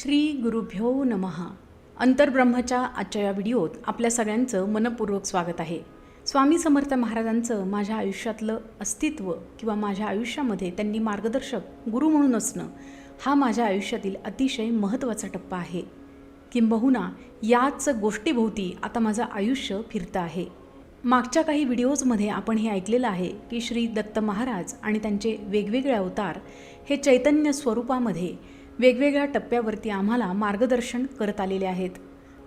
श्री गुरुभ्यो नमः. अंतर्ब्रह्मच्या आजच्या या व्हिडिओत आपल्या सगळ्यांचं मनपूर्वक स्वागत आहे. स्वामी समर्थ महाराजांचं माझ्या आयुष्यातलं अस्तित्व किंवा माझ्या आयुष्यामध्ये त्यांनी मार्गदर्शक गुरु म्हणून असणं हा माझ्या आयुष्यातील अतिशय महत्त्वाचा टप्पा आहे. किंबहुना याच गोष्टीभोवती आता माझं आयुष्य फिरतं आहे. मागच्या काही व्हिडिओजमध्ये आपण हे ऐकलेलं आहे की श्री दत्त महाराज आणि त्यांचे वेगवेगळे अवतार हे चैतन्य स्वरूपामध्ये वेगवेगळ्या टप्प्यावरती आम्हाला मार्गदर्शन करत आलेले आहेत.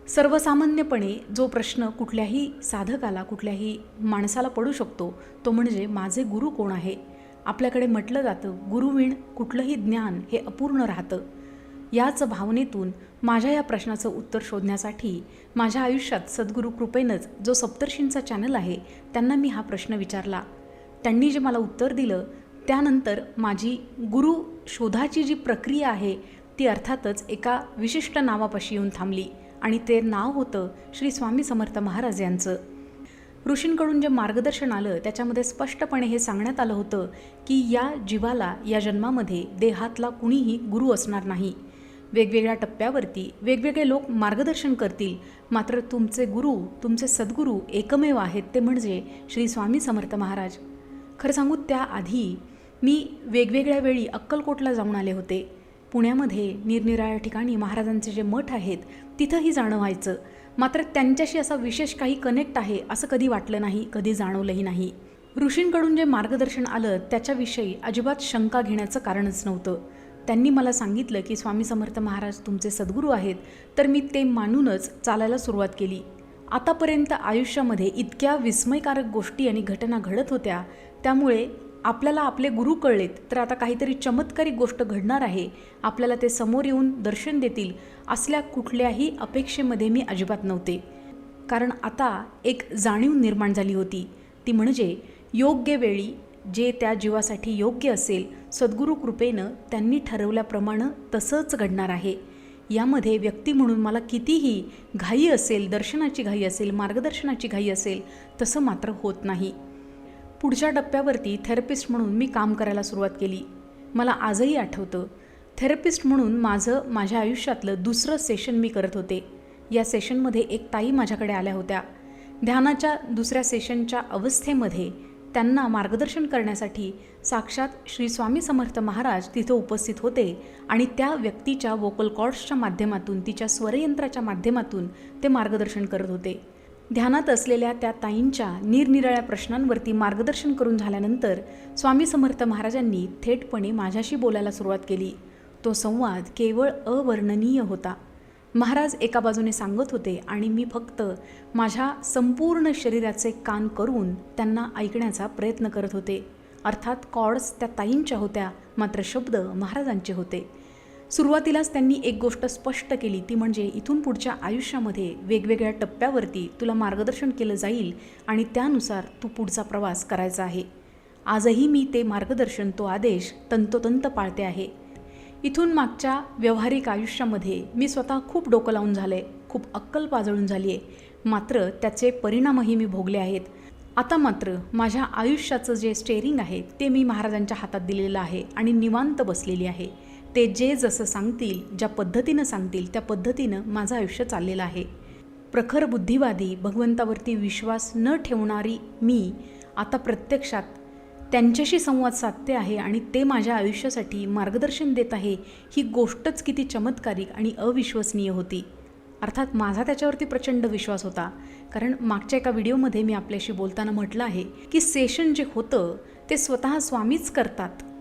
सर्वसामान्यपणे जो प्रश्न कुठल्याही साधकाला कुठल्याही माणसाला पडू शकतो तो म्हणजे माझे गुरु कोण आहे? आपल्याकडे म्हटलं जातं गुरुविण कुठलंही ज्ञान हे अपूर्ण राहतं. याच भावनेतून माझ्या या प्रश्नाचं उत्तर शोधण्यासाठी माझ्या आयुष्यात सद्गुरू कृपेनंच जो सप्तर्षींचा चॅनल आहे त्यांना मी हा प्रश्न विचारला. त्यांनी जे मला उत्तर दिलं त्यानंतर माझी गुरु शोधाची जी प्रक्रिया आहे ती अर्थातच एका विशिष्ट नावापाशी येऊन थांबली आणि ते नाव होतं श्री स्वामी समर्थ महाराज यांचं. ऋषींकडून जे मार्गदर्शन आलं त्याच्यामध्ये स्पष्टपणे हे सांगण्यात आलं होतं की या जीवाला या जन्मामध्ये देहातला कुणीही गुरु असणार नाही. वेगवेगळ्या टप्प्यावरती वेगवेगळे लोक मार्गदर्शन करतील मात्र तुमचे गुरु तुमचे सद्गुरू एकमेव आहेत ते म्हणजे श्री स्वामी समर्थ महाराज. खरं सांगू त्याआधी मी वेगवेगळ्या वेळी अक्कलकोटला जाऊन आले होते. पुण्यामध्ये निरनिराळ्या ठिकाणी महाराजांचे जे मठ आहेत तिथंही जाणं व्हायचं. मात्र त्यांच्याशी असा विशेष काही कनेक्ट आहे असं कधी वाटलं नाही कधी जाणवलंही नाही. ऋषींकडून जे मार्गदर्शन आलं त्याच्याविषयी अजिबात शंका घेण्याचं कारणच नव्हतं. त्यांनी मला सांगितलं की स्वामी समर्थ महाराज तुमचे सद्गुरू आहेत तर मी ते मानूनच चालायला सुरुवात केली. आतापर्यंत आयुष्यामध्ये इतक्या विस्मयकारक गोष्टी आणि घटना घडत होत्या त्यामुळे आपल्याला आपले गुरु कळलेत तर आता काहीतरी चमत्कारिक गोष्ट घडणार आहे. आपल्याला ते समोर येऊन दर्शन देतील असल्या कुठल्याही अपेक्षेमध्ये मी अजिबात नव्हते. कारण आता एक जाणीव निर्माण झाली होती. ती म्हणजे योग्य वेळी जे त्या जीवासाठी योग्य असेल सद्गुरू कृपेनं त्यांनी ठरवल्याप्रमाणे तसंच घडणार आहे. यामध्ये व्यक्ती म्हणून मला कितीही घाई असेल दर्शनाची घाई असेल मार्गदर्शनाची घाई असेल तसं मात्र होत नाही. पुढच्या टप्प्यावरती थेरपिस्ट म्हणून मी काम करायला सुरुवात केली. मला आजही आठवतं. थेरपिस्ट म्हणून माझं माझ्या आयुष्यातलं दुसरं सेशन मी करत होते. या सेशनमध्ये एक ताई माझ्याकडे आल्या होत्या. ध्यानाच्या दुसऱ्या सेशनच्या अवस्थेमध्ये त्यांना मार्गदर्शन करण्यासाठी साक्षात श्री स्वामी समर्थ महाराज तिथं उपस्थित होते आणि त्या व्यक्तीच्या वोकल कॉर्ड्सच्या माध्यमातून तिच्या स्वरयंत्राच्या माध्यमातून ते मार्गदर्शन करत होते. ध्यानात असलेल्या त्या ताईंच्या निरनिराळ्या प्रश्नांवरती मार्गदर्शन करून झाल्यानंतर स्वामी समर्थ महाराजांनी थेटपणे माझ्याशी बोलायला सुरुवात केली. तो संवाद केवळ अवर्णनीय होता. महाराज एका बाजूने सांगत होते आणि मी फक्त माझ्या संपूर्ण शरीराचे कान करून त्यांना ऐकण्याचा प्रयत्न करत होते. अर्थात कॉड्स त्या ताईंच्या होत्या मात्र शब्द महाराजांचे होते. सुरुवातीलाच त्यांनी एक गोष्ट स्पष्ट केली ती म्हणजे इथून पुढच्या आयुष्यामध्ये वेगवेगळ्या टप्प्यावरती तुला मार्गदर्शन केलं जाईल आणि त्यानुसार तू पुढचा प्रवास करायचा आहे. आजही मी ते मार्गदर्शन तो आदेश तंतोतंत पाळते आहे. इथून मागच्या व्यावहारिक आयुष्यामध्ये मी स्वतः खूप डोकं लावून झालं आहे खूप अक्कल पाजळून झाली आहे मात्र त्याचे परिणामही मी भोगले आहेत. आता मात्र माझ्या आयुष्याचं जे स्टेअरिंग आहे ते मी महाराजांच्या हातात दिलेलं आहे आणि निवांत बसलेली आहे. ते जे जसं सांगतील ज्या पद्धतीनं सांगतील त्या पद्धतीनं माझं आयुष्य चाललेलं आहे. प्रखर बुद्धिवादी भगवंतावरती विश्वास न ठेवणारी मी आता प्रत्यक्षात त्यांच्याशी संवाद साधते आहे आणि ते माझ्या आयुष्यासाठी मार्गदर्शन देत आहे ही गोष्टच किती चमत्कारिक आणि अविश्वसनीय होती. अर्थात माझा त्याच्यावरती प्रचंड विश्वास होता. कारण मागच्या एका व्हिडिओमध्ये मी आपल्याशी बोलताना म्हटलं आहे की सेशन जे होतं ते स्वतः स्वामीच करतात.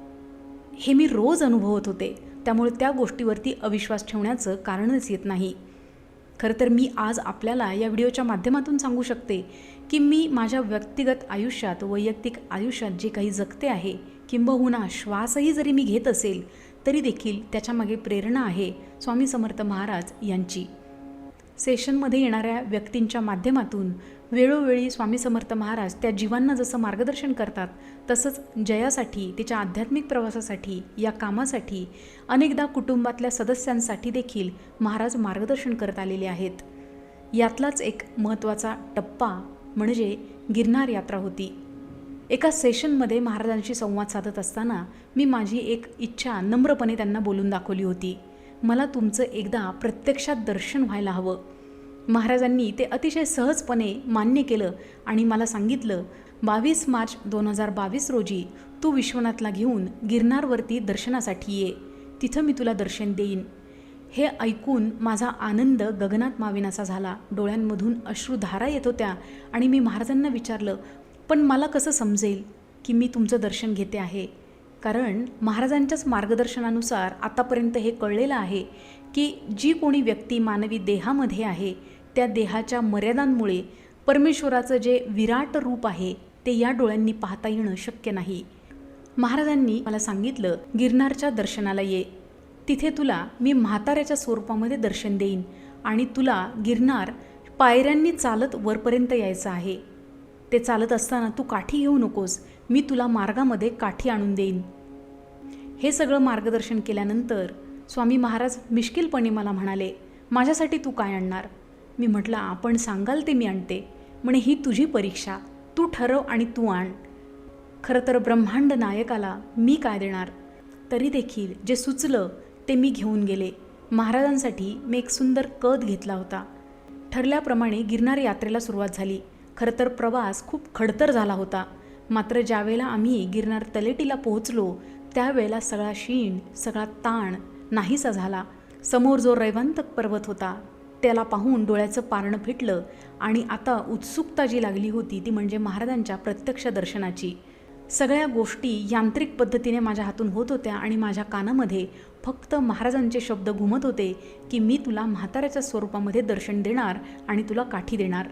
हे मी रोज अनुभवत होते. त्यामुळे त्या गोष्टीवरती अविश्वास ठेवण्याचं कारणच येत नाही. खरं तर मी आज आपल्याला या व्हिडिओच्या माध्यमातून सांगू शकते की मी माझ्या व्यक्तिगत आयुष्यात वैयक्तिक आयुष्यात जे काही जगते आहे किंबहुना श्वासही जरी मी घेत असेल तरी देखील त्याच्यामागे प्रेरणा आहे स्वामी समर्थ महाराज यांची. सेशनमध्ये येणाऱ्या व्यक्तींच्या माध्यमातून वेळोवेळी स्वामी समर्थ महाराज त्या जीवांना जसं मार्गदर्शन करतात तसंच जयासाठी तिच्या आध्यात्मिक प्रवासासाठी या कामासाठी अनेकदा कुटुंबातल्या सदस्यांसाठी देखील महाराज मार्गदर्शन करत आलेले आहेत. यातलाच एक महत्त्वाचा टप्पा म्हणजे गिरनार यात्रा होती. एका सेशनमध्ये महाराजांशी संवाद साधत असताना मी माझी एक इच्छा नम्रपणे त्यांना बोलून दाखवली होती. मला तुमचं एकदा प्रत्यक्षात दर्शन व्हायला हवं. महाराजांनी ते अतिशय सहजपणे मान्य केलं आणि मला सांगितलं बावीस मार्च दोन हजार बावीस रोजी तू विश्वनाथला घेऊन गिरनारवरती दर्शनासाठी ये. तिथं मी तुला दर्शन देईन. हे ऐकून माझा आनंद गगनात माविनासा झाला. डोळ्यांमधून अश्रुधारा येत होत्या आणि मी महाराजांना विचारलं पण मला कसं समजेल की मी तुमचं दर्शन घेते आहे? कारण महाराजांच्याच मार्गदर्शनानुसार आतापर्यंत हे कळलेलं आहे की जी कोणी व्यक्ती मानवी देहामध्ये आहे त्या देहाच्या मर्यादांमुळे परमेश्वराचं जे विराट रूप आहे ते या डोळ्यांनी पाहता येणं शक्य नाही. महाराजांनी मला सांगितलं गिरनारच्या दर्शनाला ये. तिथे तुला मी म्हाताऱ्याच्या स्वरूपामध्ये दर्शन देईन आणि तुला गिरनार पायऱ्यांनी चालत वरपर्यंत यायचं आहे. ते चालत असताना तू काठी घेऊ नकोस मी तुला मार्गामध्ये काठी आणून देईन. हे सगळं मार्गदर्शन केल्यानंतर स्वामी महाराज मिश्किलपणे मला म्हणाले माझ्यासाठी तू काय आणणार? मी म्हटलं आपण सांगाल ते मी आणते. म्हणे ही तुझी परीक्षा. तू ठरव आणि तू आण. खरं तर ब्रह्मांड नायकाला मी काय देणार? तरी देखील जे सुचलं ते मी घेऊन गेले. महाराजांसाठी मी एक सुंदर कद घेतला होता. ठरल्याप्रमाणे गिरनार यात्रेला सुरुवात झाली. खरं तर प्रवास खूप खडतर झाला होता. मात्र ज्यावेळेला आम्ही गिरनार तलेटीला पोहोचलो त्यावेळेला सगळा शीण सगळा ताण नाहीसा झाला. समोर जो रैवंतक पर्वत होता त्याला पाहून डोळ्याचं पारणं फिटलं आणि आता उत्सुकता जी लागली होती ती म्हणजे महाराजांच्या प्रत्यक्ष दर्शनाची. सगळ्या गोष्टी यांत्रिक पद्धतीने माझ्या हातून होत होत्या आणि माझ्या कानामध्ये फक्त महाराजांचे शब्द घुमत होते की मी तुला म्हाताऱ्याच्या स्वरूपामध्ये दर्शन देणार आणि तुला काठी देणार.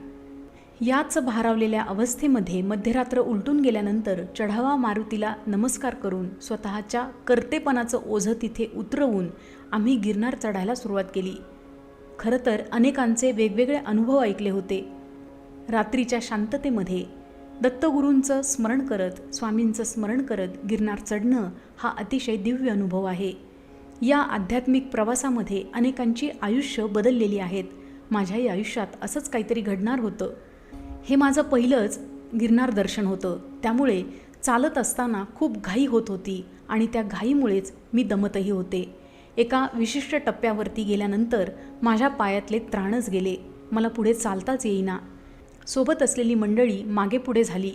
याच भारावलेल्या अवस्थेमध्ये मध्यरात्र उलटून गेल्यानंतर चढावा मारुतीला नमस्कार करून स्वतःच्या कर्तेपणाचं ओझं तिथे उतरवून आम्ही गिरनार चढायला सुरुवात केली. खरं तर अनेकांचे वेगवेगळे अनुभव ऐकले होते. रात्रीच्या शांततेमध्ये दत्तगुरूंचं स्मरण करत स्वामींचं स्मरण करत गिरनार चढणं हा अतिशय दिव्य अनुभव आहे. या आध्यात्मिक प्रवासामध्ये अनेकांची आयुष्य बदललेली आहेत. माझ्याही आयुष्यात असंच काहीतरी घडणार होतं. हे माझं पहिलंच गिरनार दर्शन होतं. त्यामुळे चालत असताना खूप घाई होत होती आणि त्या घाईमुळेच मी दमतही होते. एका विशिष्ट टप्प्यावरती गेल्यानंतर माझ्या पायातले त्राणच गेले. मला पुढे चालताच येईना. सोबत असलेली मंडळी मागे पुढे झाली.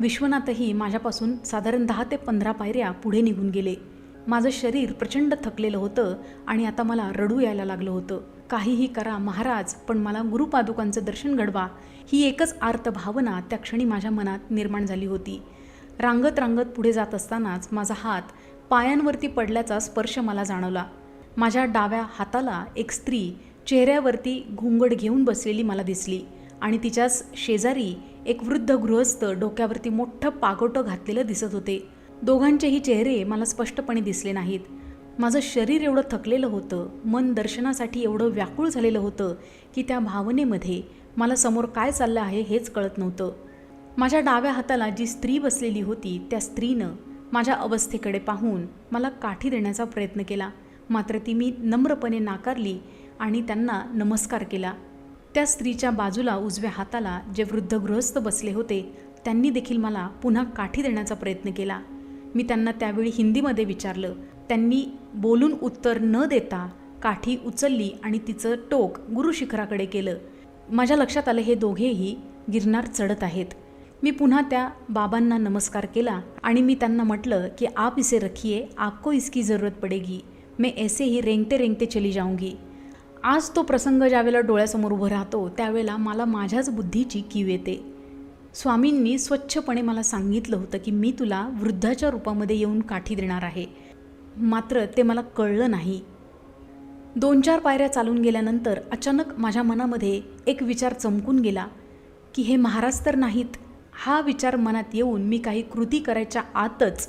विश्वनाथही माझ्यापासून साधारण दहा ते पंधरा पायऱ्या पुढे निघून गेले. माझं शरीर प्रचंड थकलेलं होतं आणि आता मला रडू यायला लागलं होतं. काहीही करा महाराज पण मला गुरुपादुकांचं दर्शन घडवा ही एकच आर्त भावना त्या क्षणी माझ्या मनात निर्माण झाली होती. रांगत रांगत पुढे जात असतानाच माझा हात पायांवरती पडल्याचा स्पर्श मला जाणवला. माझ्या डाव्या हाताला एक स्त्री चेहऱ्यावरती घुंगड घेऊन बसलेली मला दिसली आणि तिच्याच शेजारी एक वृद्ध गृहस्थ डोक्यावरती मोठं पागोटं घातलेलं दिसत होते. दोघांचेही चेहरे मला स्पष्टपणे दिसले नाहीत. माझं शरीर एवढं थकलेलं होतं मन दर्शनासाठी एवढं व्याकुळ झालेलं होतं की त्या भावनेमध्ये मला समोर काय चाललं आहे हेच कळत नव्हतं. माझ्या डाव्या हाताला जी स्त्री बसलेली होती त्या स्त्रीनं माझ्या अवस्थेकडे पाहून मला काठी देण्याचा प्रयत्न केला. मात्र ती मी नम्रपणे नाकारली आणि त्यांना नमस्कार केला. त्या स्त्रीच्या बाजूला उजव्या हाताला जे वृद्ध गृहस्थ बसले होते त्यांनी देखील मला पुन्हा काठी देण्याचा प्रयत्न केला. मी त्यांना त्यावेळी हिंदीमध्ये विचारलं त्यांनी बोलून उत्तर न देता काठी उचलली आणि तिचं टोक गुरुशिखराकडे केलं. माझ्या लक्षात आलं हे दोघेही गिरनार चढत आहेत. मी पुन्हा त्या बाबांना नमस्कार केला आणि मी त्यांना म्हटलं की आप इसे रखिए आपको इसकी ज़रूरत पडेगी. मैं ऐसे ही रेंगते रेंगते चली जाऊंगी. आज तो प्रसंग ज्यावेळेला डोळ्यासमोर उभं राहतो त्यावेळेला मला माझ्याच बुद्धीची कीव येते. स्वामींनी स्वच्छपणे मला सांगितलं होतं की मी तुला वृद्धाच्या रूपामध्ये येऊन काठी देणार आहे. मात्र ते मला कळलं नाही. दोन चार पायऱ्या चालून गेल्यानंतर अचानक माझ्या मनामध्ये एक विचार चमकून गेला की हे महाराज तर नाहीत. हा विचार मनात येऊन मी काही कृती करायच्या आतच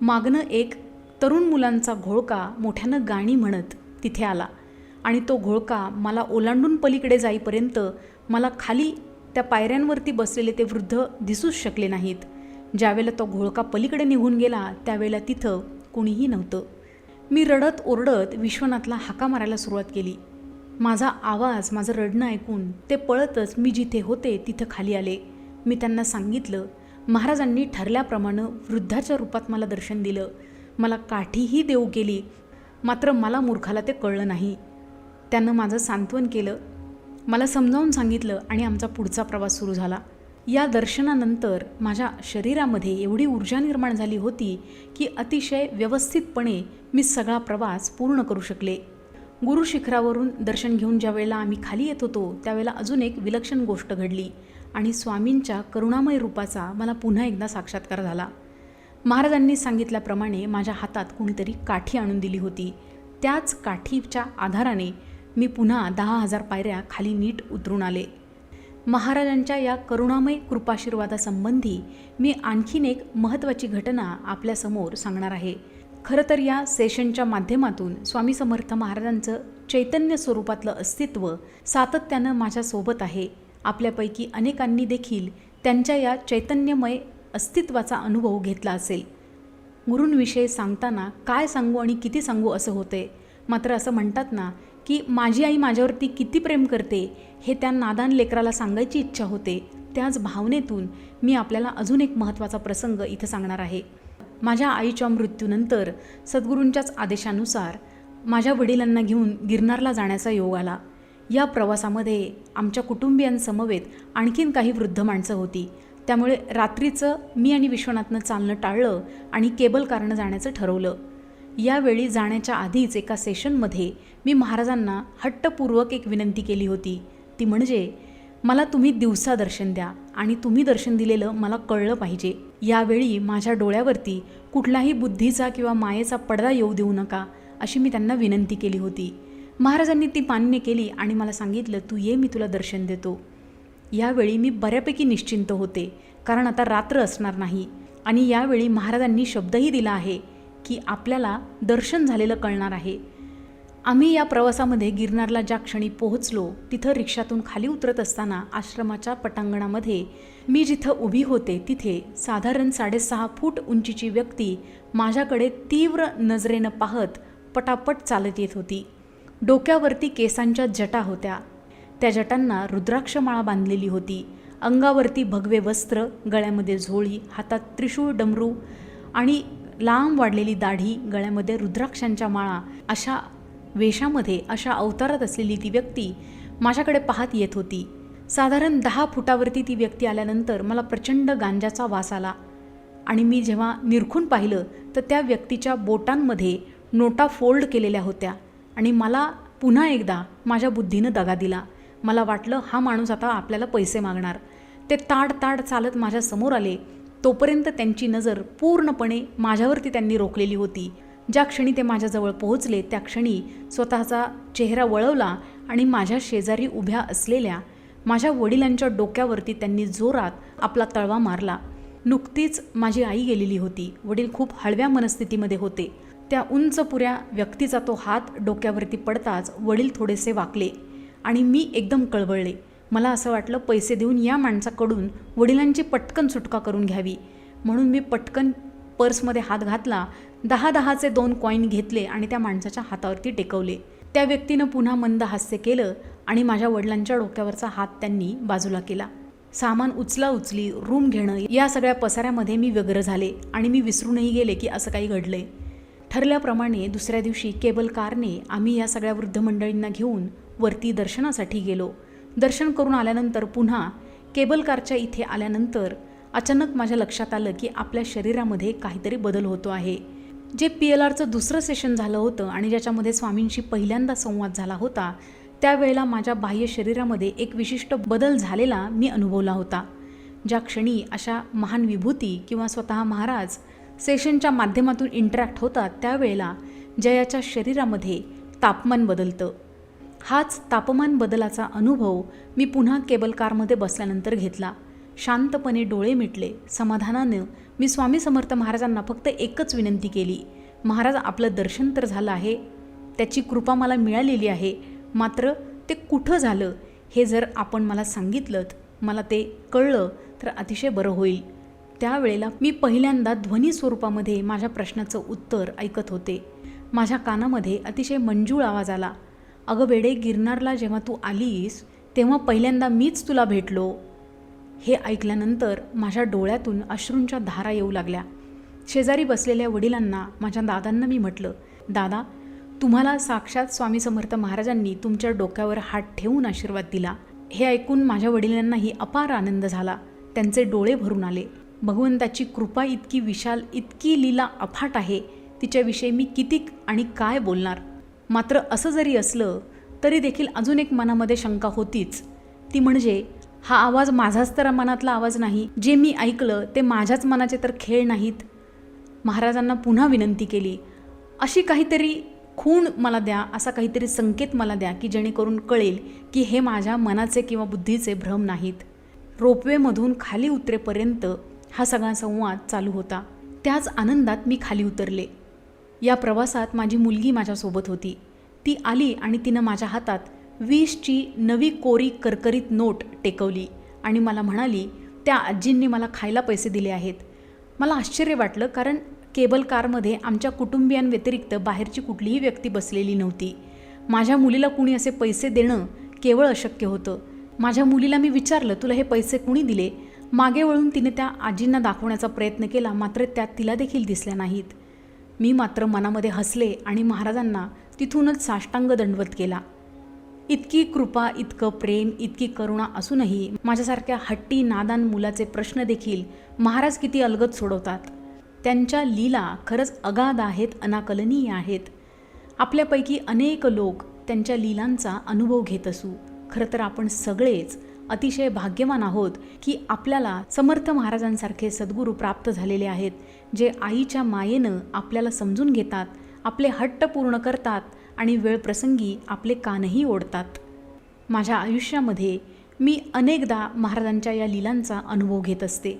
मागणं एक तरुण मुलांचा घोळका मोठ्यानं गाणी म्हणत तिथे आला. आणि तो घोळका मला ओलांडून पलीकडे जाईपर्यंत मला खाली त्या पायऱ्यांवरती बसलेले ते वृद्ध दिसूच शकले नाहीत. ज्यावेळेला तो घोळका पलीकडे निघून गेला त्यावेळेला तिथं कुणीही नव्हतं. मी रडत ओरडत विश्वनाथला हाका मारायला सुरुवात केली. माझा आवाज माझं रडणं ऐकून ते पळतच मी जिथे होते तिथं खाली आले. मी त्यांना सांगितलं महाराजांनी ठरल्याप्रमाणे वृद्धाच्या रूपात मला दर्शन दिलं. मला काठीही देऊ केली. मात्र मला मूर्खाला ते कळलं नाही. त्यानं माझं सांत्वन केलं. मला समजावून सांगितलं आणि आमचा पुढचा प्रवास सुरू झाला. या दर्शनानंतर माझ्या शरीरामध्ये एवढी ऊर्जा निर्माण झाली होती की अतिशय व्यवस्थितपणे मी सगळा प्रवास पूर्ण करू शकले. गुरु शिखरावरून दर्शन घेऊन ज्या वेळेला आम्ही खाली येत होतो त्यावेळेला अजून एक विलक्षण गोष्ट घडली. आणि स्वामींच्या करुणामय रूपाचा मला पुन्हा एकदा साक्षात्कार झाला. महाराजांनी सांगितल्याप्रमाणे माझ्या हातात कुणीतरी काठी आणून दिली होती. त्याच काठीच्या आधाराने मी पुन्हा दहा हजार पायऱ्या खाली नीट उतरून आले. महाराजांच्या या करुणामय कृपाशीर्वादासंबंधी मी आणखीन एक महत्त्वाची घटना आपल्यासमोर सांगणार आहे. खरं तर या सेशनच्या माध्यमातून स्वामी समर्थ महाराजांचं चैतन्य स्वरूपातलं अस्तित्व सातत्यानं माझ्यासोबत आहे. आपल्यापैकी अनेकांनी देखील त्यांच्या या चैतन्यमय अस्तित्वाचा अनुभव घेतला असेल. गुरूंविषयी सांगताना काय सांगू आणि किती सांगू असं होते? मात्र असं म्हणतात ना की माझी आई माझ्यावरती किती प्रेम करते हे त्या नादान लेकराला सांगायची इच्छा होते. त्याच भावनेतून मी आपल्याला अजून एक महत्त्वाचा प्रसंग इथं सांगणार आहे. माझ्या आईच्या मृत्यूनंतर सद्गुरूंच्याच आदेशानुसार माझ्या वडिलांना घेऊन गिरनारला जाण्याचा योग आला. या प्रवासामध्ये आमच्या कुटुंबियांसमवेत आणखीन काही वृद्ध माणसं होती. त्यामुळे रात्रीचं मी आणि विश्वनाथनं चालणं टाळलं आणि केबल कारनं जाण्याचं ठरवलं. यावेळी जाण्याच्या आधीच एका सेशनमध्ये मी महाराजांना हट्टपूर्वक एक विनंती केली होती. ती म्हणजे मला तुम्ही दिवसा दर्शन द्या आणि तुम्ही दर्शन दिलेलं मला कळलं पाहिजे. यावेळी माझ्या डोळ्यावरती कुठलाही बुद्धीचा किंवा मायेचा पडदा येऊ देऊ नका अशी मी त्यांना विनंती केली होती. महाराजांनी ती मान्य केली आणि मला सांगितलं तू ये मी तुला दर्शन देतो. यावेळी मी बऱ्यापैकी निश्चिंत होते कारण आता रात्र असणार नाही आणि यावेळी महाराजांनी शब्दही दिला आहे की आपल्याला दर्शन झालेलं कळणार आहे. आम्ही या प्रवासामध्ये गिरनारला ज्या क्षणी पोहोचलो तिथं रिक्षातून खाली उतरत असताना आश्रमाच्या पटांगणामध्ये मी जिथं उभी होते तिथे साधारण साडेसहा फूट उंचीची व्यक्ती माझ्याकडे तीव्र नजरेनं पाहत पटापट चालत येत होती. डोक्यावरती केसांच्या जटा होत्या. त्या जटांना रुद्राक्षमाळा बांधलेली होती. अंगावरती भगवे वस्त्र गळ्यामध्ये झोळी हातात त्रिशूळ डमरू आणि लांब वाढलेली दाढी गळ्यामध्ये रुद्राक्षांच्या माळा. अशा वेशामध्ये अशा अवतारात असलेली ती व्यक्ती माझ्याकडे पाहत येत होती. साधारण दहा फुटावरती ती व्यक्ती आल्यानंतर मला प्रचंड गांजाचा वास आला. आणि मी जेव्हा निरखून पाहिलं तर त्या व्यक्तीच्या बोटांमध्ये नोटा फोल्ड केलेल्या होत्या. आणि मला पुन्हा एकदा माझ्या बुद्धीनं दगा दिला. मला वाटलं हा माणूस आता आपल्याला पैसे मागणार. ते ताड ताड चालत माझ्यासमोर आले. तोपर्यंत त्यांची नजर पूर्णपणे माझ्यावरती त्यांनी रोखलेली होती. ज्या क्षणी ते माझ्याजवळ पोहोचले त्या क्षणी स्वतःचा चेहरा वळवला आणि माझ्या शेजारी उभ्या असलेल्या माझ्या वडिलांच्या डोक्यावरती त्यांनी जोरात आपला तळवा मारला. नुकतीच माझी आई गेलेली होती. वडील खूप हळव्या मनस्थितीमध्ये होते. त्या उंच पुऱ्या व्यक्तीचा तो हात डोक्यावरती पडताच वडील थोडेसे वाकले आणि मी एकदम कळवळले. मला असं वाटलं पैसे देऊन या माणसाकडून वडिलांची पटकन सुटका करून घ्यावी. म्हणून मी पटकन पर्समध्ये हात घातला दहा दहाचे दोन कॉईन घेतले आणि त्या माणसाच्या हातावरती टेकवले. त्या व्यक्तीनं पुन्हा मंद हास्य केलं आणि माझ्या वडिलांच्या डोक्यावरचा हात त्यांनी बाजूला केला. सामान उचला उचली रूम घेणं या सगळ्या पसाऱ्यामध्ये मी व्यग्र झाले आणि मी विसरूनही गेले की असं काही घडलंय. ठरल्याप्रमाणे दुसऱ्या दिवशी केबल कारने आम्ही या सगळ्या वृद्ध मंडळींना घेऊन वरती दर्शनासाठी गेलो. दर्शन करून आल्यानंतर पुन्हा केबल कारच्या इथे आल्यानंतर अचानक माझ्या लक्षात आलं की आपल्या शरीरामध्ये काहीतरी बदल होतो आहे. जे पी एल आरचं दुसरं सेशन झालं होतं आणि ज्याच्यामध्ये स्वामींशी पहिल्यांदा संवाद झाला होता त्यावेळेला माझ्या बाह्य शरीरामध्ये एक विशिष्ट बदल झालेला मी अनुभवला होता. ज्या क्षणी अशा महान विभूती किंवा स्वतः महाराज सेशनच्या माध्यमातून इंटरॅक्ट होतात त्यावेळेला जयाच्या शरीरामध्ये तापमान बदलतं. हाच तापमान बदलाचा अनुभव मी पुन्हा केबल कारमध्ये बसल्यानंतर घेतला. शांतपणे डोळे मिटले. समाधानानं मी स्वामी समर्थ महाराजांना फक्त एकच विनंती केली. महाराज आपलं दर्शन तर झालं आहे. त्याची कृपा मला मिळालेली आहे. मात्र ते कुठं झालं हे जर आपण मला सांगितलं मला ते कळलं तर अतिशय बरं होईल. त्यावेळेला मी पहिल्यांदा ध्वनी स्वरूपामध्ये माझ्या प्रश्नाचं उत्तर ऐकत होते. माझ्या कानामध्ये अतिशय मंजूळ आवाज आला. अगं बेडे गिरनारला जेव्हा तू आलीस तेव्हा पहिल्यांदा मीच तुला भेटलो. हे ऐकल्यानंतर माझ्या डोळ्यातून अश्रूंच्या धारा येऊ लागल्या. शेजारी बसलेल्या वडिलांना माझ्या दादांना मी म्हटलं दादा तुम्हाला साक्षात स्वामी समर्थ महाराजांनी तुमच्या डोक्यावर हात ठेवून आशीर्वाद दिला. हे ऐकून माझ्या वडिलांनाही अपार आनंद झाला. त्यांचे डोळे भरून आले. भगवंताची कृपा इतकी विशाल इतकी लीला अफाट आहे तिच्याविषयी मी किती आणि काय बोलणार? मात्र असं जरी असलं तरी देखील अजून एक मनामध्ये शंका होतीच. ती म्हणजे हा आवाज माझाच तर मनातला आवाज नाही जे मी ऐकलं ते माझ्याच मनाचे तर खेळ नाहीत. महाराजांना पुन्हा विनंती केली अशी काहीतरी खूण मला द्या असा काहीतरी संकेत मला द्या की जेणेकरून कळेल की हे माझ्या मनाचे किंवा बुद्धीचे भ्रम नाहीत. रोपवेमधून खाली उतरेपर्यंत हा सगळा संवाद चालू होता. त्याच आनंदात मी खाली उतरले. या प्रवासात माझी मुलगी माझ्यासोबत होती. ती आली आणि तिनं माझ्या हातात वीसची नवी कोरी करकरीत नोट टेकवली आणि मला म्हणाली त्या आजींनी मला खायला पैसे दिले आहेत. मला आश्चर्य वाटलं कारण केबल कारमध्ये आमच्या कुटुंबियांव्यतिरिक्त बाहेरची कुठलीही व्यक्ती बसलेली नव्हती. माझ्या मुलीला कुणी असे पैसे देणं केवळ अशक्य होतं. माझ्या मुलीला मी विचारलं तुला हे पैसे कुणी दिले? मागे वळून तिने त्या आजींना दाखवण्याचा प्रयत्न केला मात्र त्या तिला देखील दिसल्या नाहीत. मी मात्र मनामध्ये हसले आणि महाराजांना तिथूनच साष्टांग दंडवत केला इतकी कृपा इतकं प्रेम इतकी करुणा असूनही माझ्यासारख्या हट्टी नादान मुलाचे प्रश्न देखील महाराज किती अलगत सोडवतात. त्यांच्या लीला खरंच अगाध आहेत अनाकलनीय आहेत. आपल्यापैकी अनेक लोक त्यांच्या लीलांचा अनुभव घेत असू. खरं तर आपण सगळेच अतिशय भाग्यवान आहोत की आपल्याला समर्थ महाराजांसारखे सद्गुरू प्राप्त झालेले आहेत जे आईच्या मायेनं आपल्याला समजून घेतात आपले हट्ट पूर्ण करतात आणि वेळप्रसंगी आपले कानही ओढतात. माझ्या आयुष्यामध्ये मी अनेकदा महाराजांच्या या लीलांचा अनुभव घेत असते.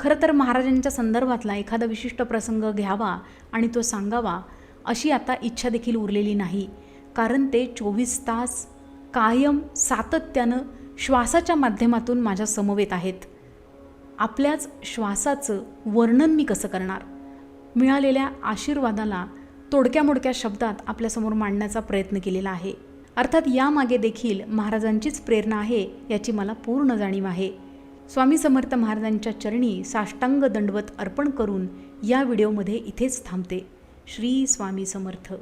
खरं तर महाराजांच्या संदर्भातला एखादा विशिष्ट प्रसंग घ्यावा आणि तो सांगावा अशी आता इच्छा देखील उरलेली नाही. कारण ते चोवीस तास कायम सातत्यानं श्वासाच्या माध्यमातून माझ्या समवेत आहेत. आपल्याच श्वासाचं वर्णन मी कसं करणार? मिळालेल्या आशीर्वादाला तोडक्या मोडक्या शब्दात आपल्यासमोर मांडण्याचा प्रयत्न केलेला आहे. अर्थात यामागे देखील महाराजांचीच प्रेरणा आहे याची मला पूर्ण जाणीव आहे. स्वामी समर्थ महाराजांच्या चरणी साष्टांग दंडवत अर्पण करून या व्हिडिओमध्ये इथेच थांबते. श्री स्वामी समर्थ.